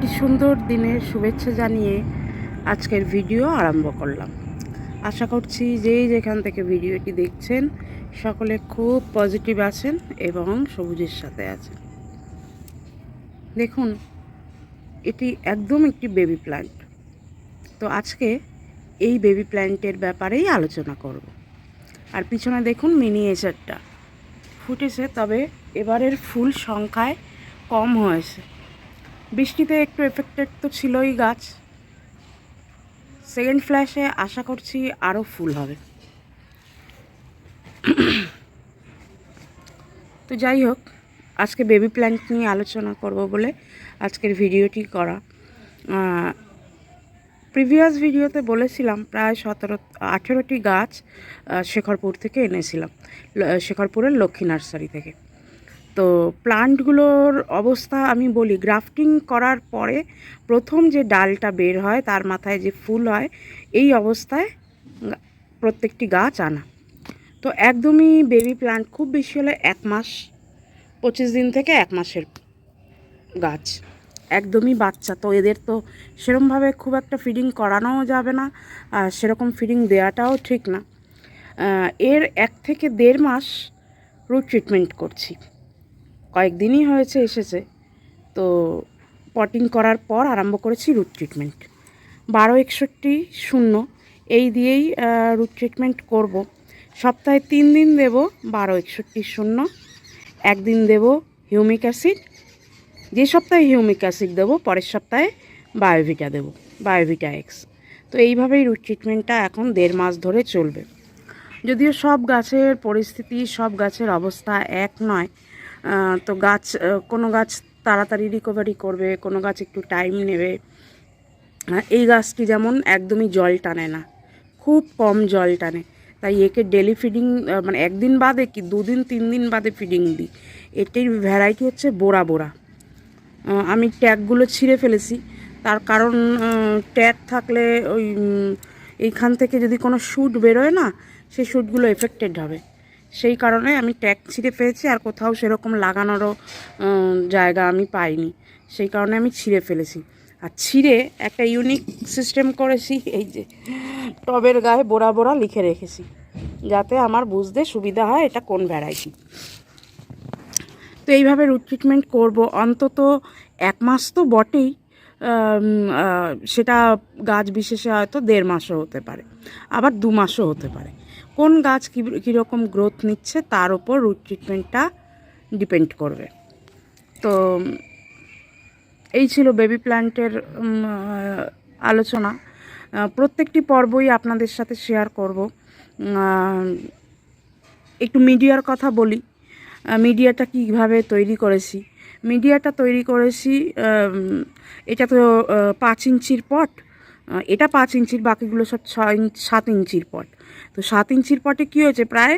একটি সুন্দর দিনের শুভেচ্ছা জানিয়ে আজকের ভিডিও আরম্ভ করলাম। আশা করছি যেই যেখান থেকে ভিডিওটি দেখছেন, সকলে খুব পজিটিভ আছেন এবং সবুজের সাথে আছেন। দেখুন, এটি একদম একটি বেবি প্ল্যান্ট। তো আজকে এই বেবি প্ল্যান্টের ব্যাপারেই আলোচনা করব। আর পিছনে দেখুন মিনিয়েচারটা। ফুটেছে, তবে এবারের ফুল সংখ্যায় কম হয়েছে। বৃষ্টিতে একটু এফেক্টেড তো ছিলই গাছ। সেকেন্ড ফ্ল্যাশে আশা করছি আরও ফুল হবে। তো যাই হোক, আজকে বেবি প্ল্যান্ট নিয়ে আলোচনা করব বলে আজকের ভিডিওটি করা। প্রিভিয়াস ভিডিওতে বলেছিলাম, প্রায় সতেরো, আঠেরোটি গাছ শেখরপুর থেকে এনেছিলাম শেখরপুরের লক্ষ্মী নার্সারি থেকে। তো প্লান্টগুলোর অবস্থা আমি বলি, গ্রাফটিং করার পরে প্রথম যে ডালটা বের হয়, তার মাথায় যে ফুল হয়, এই অবস্থায় প্রত্যেকটি গাছ আনা। তো একদমই বেবি প্লান্ট খুব বেশি হলে এক মাস, পঁচিশ দিন থেকে এক মাসের গাছ। একদমই বাচ্চা। তো এদের তো সেরমভাবে খুব একটা ফিডিং করানোও যাবে না, আর সেরকম ফিডিং দেওয়াটাও ঠিক না। এর এক থেকে দেড় মাস রুট ট্রিটমেন্ট করছি। কয়েকদিনই হয়েছে, এসেছে। তো পটিং করার পর আরম্ভ করেছি রুট ট্রিটমেন্ট বারো একষট্টি শূন্য, এই দিয়েই রুট ট্রিটমেন্ট করব। সপ্তাহে তিন দিন দেব বারো একষট্টি শূন্য, একদিন দেব হিউমিক অ্যাসিড যে সপ্তাহে হিউমিক অ্যাসিড দেবো, পরের সপ্তাহে বায়োভিটা দেবো বায়োভিটা এক্স তো এইভাবেই রুট ট্রিটমেন্টটা এখন দেড় মাস ধরে চলবে। যদিও সব গাছের পরিস্থিতি, সব গাছের অবস্থা এক নয় তো গাছ কোনো গাছ তাড়াতাড়ি রিকভারি করবে, কোনো গাছ একটু টাইম নেবে। এই গাছটি যেমন একদমই জল টানে না, খুব কম জল টানে। তাই একে ডেলি ফিডিং মানে একদিন বাদে কি দুদিন তিন দিন বাদে ফিডিং দিই। এটির ভ্যারাইটি হচ্ছে বোরা বোরা। আমি ট্যাগগুলো ছিঁড়ে ফেলেছি। তার কারণ ট্যাগ থাকলে ওই এইখান থেকে যদি কোনো শ্যুট বেরোয় না, সেই শ্যুটগুলো এফেক্টেড হবে। সেই কারণে আমি ট্যাগ ছিঁড়ে ফেলেছি আর কোথাও সেরকম লাগানোরও জায়গা আমি পাইনি। সেই কারণে আমি ছিঁড়ে ফেলেছি। আর ছিঁড়ে একটা ইউনিক সিস্টেম করেছি, এই যে টবের গায়ে বোড়া বোড়া লিখে রেখেছি, যাতে আমার বুঝতে সুবিধা হয় এটা কোন ভ্যারাইটি তো এইভাবে রুট ট্রিটমেন্ট করব। অন্তত এক মাস তো বটেই সেটা গাছ বিশেষে হয়তো দেড় মাসও হতে পারে, আবার দু মাসও হতে পারে। কোন গাছ কী, কীরকম গ্রোথ নিচ্ছে তার উপর রুট ট্রিটমেন্টটা ডিপেন্ড করবে। তো, এই ছিল বেবি প্ল্যান্টের আলোচনা। প্রত্যেকটি পর্বই আপনাদের সাথে শেয়ার করব। একটু মিডিয়ার কথা বলি। মিডিয়াটা কীভাবে তৈরি করেছি? মিডিয়াটা তৈরি করেছি এটা তো পাঁচ ইঞ্চির পট এটা পাঁচ ইঞ্চির, বাকিগুলো সব ছয় সাত ইঞ্চির পট। তো সাত ইঞ্চির পটে কী হয়েছে? প্রায়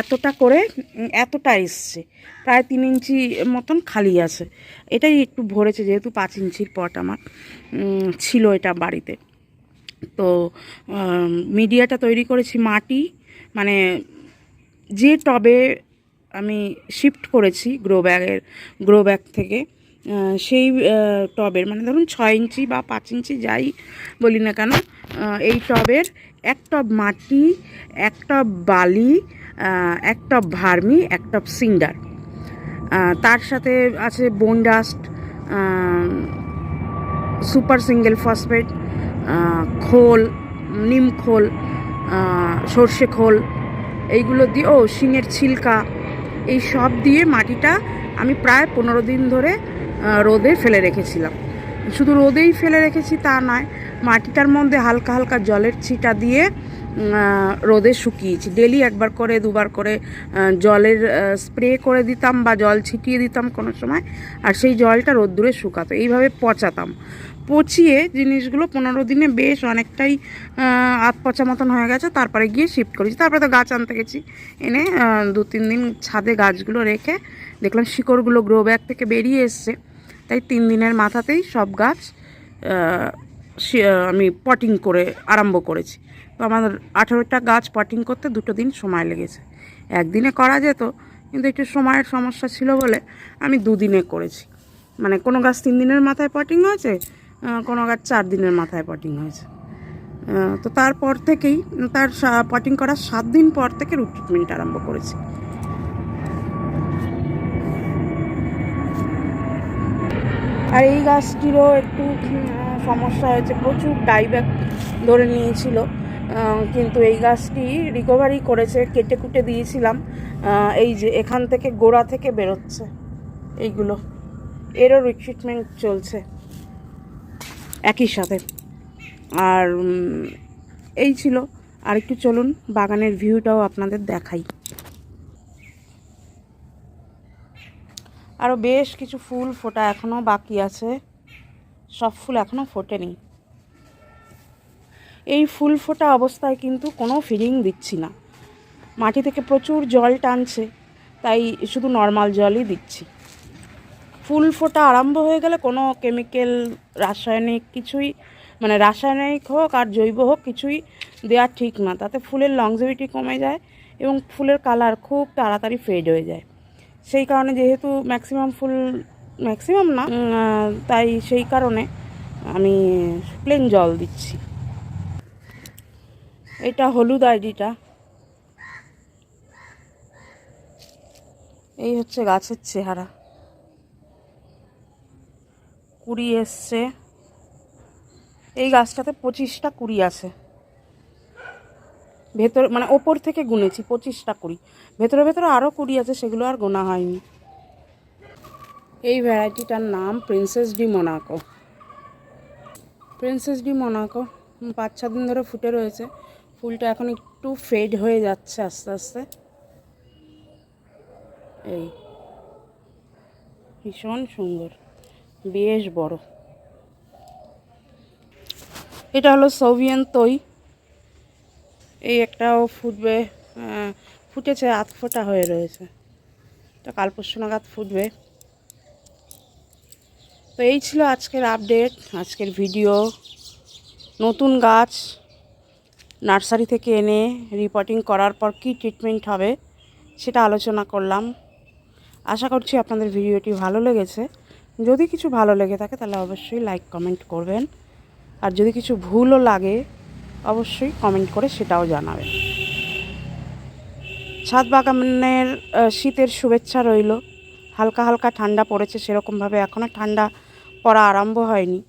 এতটা করে এতটা এসছে। প্রায় তিন ইঞ্চি মতন খালি আছে। এটাই একটু ভরেছে, যেহেতু পাঁচ ইঞ্চির পট আমার ছিল এটা বাড়িতে। তো মিডিয়াটা তৈরি করেছি মাটি মানে যে টবে আমি শিফট করেছি গ্রো ব্যাগের, গ্রো ব্যাগ থেকে সেই টবের মানে ধরুন ছয় ইঞ্চি বা পাঁচ ইঞ্চি যাই বলি না কেন এই টবের এক টব মাটি, এক টব বালি এক টব ভার্মি, এক টব সিন্ডার তার সাথে আছে বোন ডাস্ট সুপার সিঙ্গেল ফসফেট খোল, নিম খোল সর্ষে খোল, এইগুলো দিয়ে, ও, শিঙের ছিলকা, এই সব দিয়ে মাটিটা আমি প্রায় পনেরো দিন ধরে রোদে ফেলে রেখেছিলাম। শুধু রোদেই ফেলে রেখেছি তা নয়, মাটিটার মধ্যে হালকা হালকা জলের ছিটা দিয়ে রোদে শুকিয়েছি। ডেলি একবার করে, দুবার করে জলের স্প্রে করে দিতাম বা জল ছিটিয়ে দিতাম কোনো সময়, আর সেই জলটা রোদ্দুরে শুকাতো। এইভাবে পচাতাম। পচিয়ে জিনিসগুলো পনেরো দিনে বেশ অনেকটাই আধ পচা মতন হয়ে গেছে, তারপরে গিয়ে শিফট করেছি। তারপরে তো গাছ আনতে গেছি। এনে দু তিন দিন ছাদে গাছগুলো রেখে দেখলাম শিকড়গুলো গ্রো ব্যাগ থেকে বেরিয়ে এসছে। তাই তিন দিনের মাথাতেই সব গাছ আমি পটিং করে আরম্ভ করেছি। তো আমার আঠেরোটা গাছ পটিং করতে দুটো দিন সময় লেগেছে। একদিনে করা যেত, কিন্তু একটু সময়ের সমস্যা ছিল বলে আমি দুদিনে করেছি। মানে কোনো গাছ তিন দিনের মাথায় পটিং হয়েছে কোনো গাছ চার দিনের মাথায় পটিং হয়েছে। তো তারপর থেকেই, তার পটিং করার সাত দিন পর থেকে রুট ট্রিটমেন্ট আরম্ভ করেছি। আর এই গাছটিরও একটু সমস্যা হয়েছে। প্রচুর ডাইব্যাক ধরে নিয়েছিল। কিন্তু এই গাছটি রিকভারি করেছে, কেটে কুটে দিয়েছিলাম। এই যে এখান থেকে গোড়া থেকে বেরোচ্ছে এইগুলো। এরও রিট্রিটমেন্ট চলছে একই সাথে। আর এই ছিল। আর একটু চলুন, বাগানের ভিউটাও আপনাদের দেখাই। আরও বেশ কিছু ফুল ফোটা এখনও বাকি আছে। সব ফুল এখনও ফোটেনি। এই ফুল ফোটা অবস্থায় কিন্তু কোনো ফিডিং দিচ্ছি না। মাটি থেকে প্রচুর জল টানছে, তাই শুধু নর্মাল জলই দিচ্ছি। ফুল ফোটা আরম্ভ হয়ে গেলে কোনো কেমিক্যাল রাসায়নিক কিছুই মানে রাসায়নিক হোক আর জৈব হোক কিছুই দেওয়া ঠিক না। তাতে ফুলের লংজিভিটি কমে যায় এবং ফুলের কালার খুব তাড়াতাড়ি ফেড হয়ে যায়। সেই কারণে যেহেতু ম্যাক্সিমাম ফুল ম্যাক্সিমাম না তাই সেই কারণে আমি প্লেন জল দিচ্ছি। এটা হলুদ আইডিটা। এই হচ্ছে গাছের চেহারা। কুড়ি এসছে। এই গাছটাতে পঁচিশটা কুড়ি আছে। ভেতর মানে ওপর থেকে গুনেছি, পঁচিশটা কুড়ি। ভেতরে ভেতরে আরও কুড়ি আছে, সেগুলো আর গোনা হয়নি। এই ভ্যারাইটিটার নাম princess de Monaco princess de Monaco পাঁচ, ছ দিন ধরে ফুটে রয়েছে। ফুলটা এখন একটু ফেড হয়ে যাচ্ছে আস্তে আস্তে। এই। ভীষণ সুন্দর। বেশ বড়। এটা হলো সোভিয়েন তৈ এই একটাও ফুটবে ফুটেছে, আধ ফোটা হয়ে রয়েছে। এটা কাল পরশু নাগাদ ফুটবে। তো এই ছিল আজকের আপডেট, আজকের ভিডিও। নতুন গাছ নার্সারি থেকে এনে রিপোর্টিং করার পর কী ট্রিটমেন্ট হবে সেটা আলোচনা করলাম। আশা করছি আপনাদের ভিডিওটি ভালো লেগেছে। যদি কিছু ভালো লেগে থাকে তাহলে অবশ্যই লাইক কমেন্ট করবেন। আর যদি কিছু ভুলও লাগে অবশ্যই কমেন্ট করে সেটাও জানাবেন। ছাদ বাগানের শীতের শুভেচ্ছা রইল। হালকা হালকা ঠান্ডা পড়েছে সেরকমভাবে এখনও ঠান্ডা পড়া আরম্ভ হয়নি।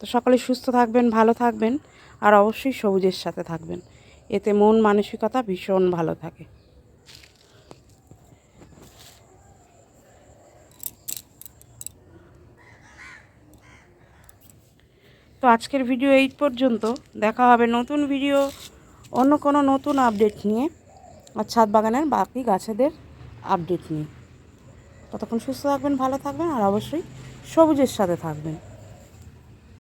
তো সকলে সুস্থ থাকবেন, ভালো থাকবেন, আর অবশ্যই সবুজের সাথে থাকবেন। এতে মন মানসিকতা ভীষণ ভালো থাকে। তো আজকের ভিডিও এই পর্যন্ত। দেখা হবে নতুন ভিডিও, অন্য কোনো নতুন আপডেট নিয়ে আর ছাদ বাগানের বাকি গাছেদের আপডেট নিয়ে। ততক্ষণ সুস্থ থাকবেন, ভালো থাকবেন আর অবশ্যই সবুজের সাথে থাকবেন।